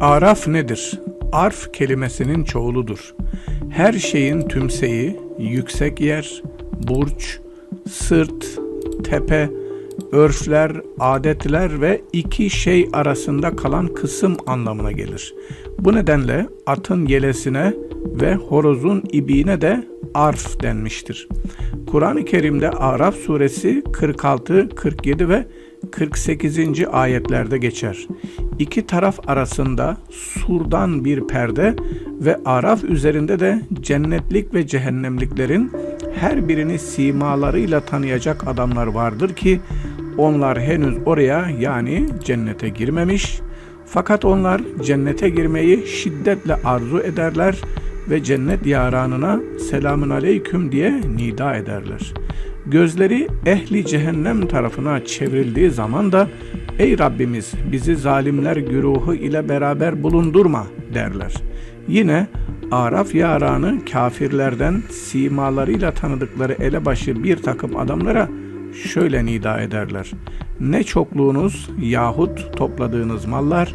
Araf nedir? Arf kelimesinin çoğuludur. Her şeyin tümseyi, yüksek yer, burç, sırt, tepe, örfler, adetler ve iki şey arasında kalan kısım anlamına gelir. Bu nedenle atın yelesine ve horozun ibiğine de arf denmiştir. Kur'an-ı Kerim'de Araf suresi 46, 47 ve 48. ayetlerde geçer. İki taraf arasında surdan bir perde ve araf üzerinde de cennetlik ve cehennemliklerin her birini simalarıyla tanıyacak adamlar vardır ki onlar henüz oraya yani cennete girmemiş fakat onlar cennete girmeyi şiddetle arzu ederler ve cennet yaranına selamün aleyküm diye nida ederler. Gözleri ehli cehennem tarafına çevrildiği zaman da ey Rabbimiz bizi zalimler güruhu ile beraber bulundurma derler. Yine Araf yaranı kafirlerden simalarıyla tanıdıkları elebaşı bir takım adamlara şöyle nida ederler. Ne çokluğunuz yahut topladığınız mallar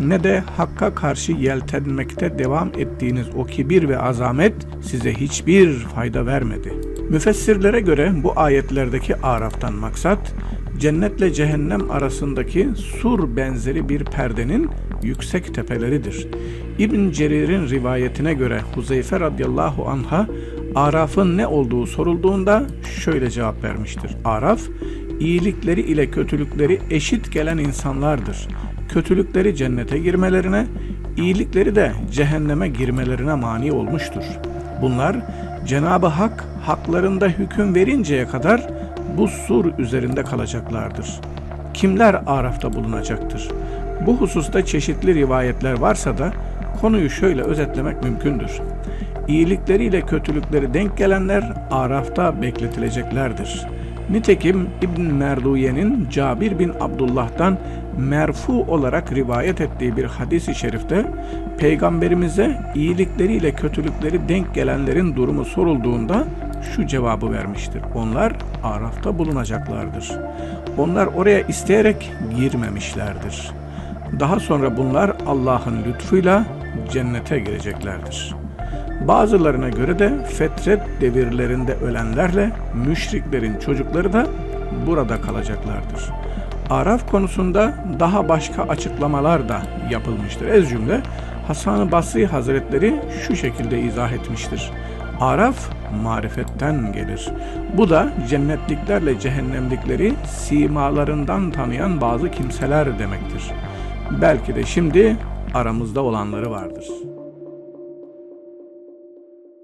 ne de hakka karşı yeltenmekte devam ettiğiniz o kibir ve azamet size hiçbir fayda vermedi. Müfessirlere göre bu ayetlerdeki Araf'tan maksat cennetle cehennem arasındaki sur benzeri bir perdenin yüksek tepeleridir. İbn Cerir'in rivayetine göre Huzeyfe radıyallahu anha Araf'ın ne olduğu sorulduğunda şöyle cevap vermiştir. Araf, iyilikleri ile kötülükleri eşit gelen insanlardır. Kötülükleri cennete girmelerine, iyilikleri de cehenneme girmelerine mani olmuştur. Bunlar Cenab-ı Hak haklarında hüküm verinceye kadar bu sur üzerinde kalacaklardır. Kimler Araf'ta bulunacaktır? Bu hususta çeşitli rivayetler varsa da konuyu şöyle özetlemek mümkündür. İyilikleriyle kötülükleri denk gelenler Araf'ta bekletileceklerdir. Nitekim İbn Merduye'nin Cabir bin Abdullah'tan merfu olarak rivayet ettiği bir hadis-i şerifte peygamberimize iyilikleriyle kötülükleri denk gelenlerin durumu sorulduğunda şu cevabı vermiştir. Onlar Araf'ta bulunacaklardır. Onlar oraya isteyerek girmemişlerdir. Daha sonra bunlar Allah'ın lütfuyla cennete gireceklerdir. Bazılarına göre de fetret devirlerinde ölenlerle müşriklerin çocukları da burada kalacaklardır. Araf konusunda daha başka açıklamalar da yapılmıştır. Ez cümle Hasan-ı Basri Hazretleri şu şekilde izah etmiştir. Araf marifetten gelir. Bu da cennetliklerle cehennemlikleri simalarından tanıyan bazı kimseler demektir. Belki de şimdi aramızda olanları vardır.''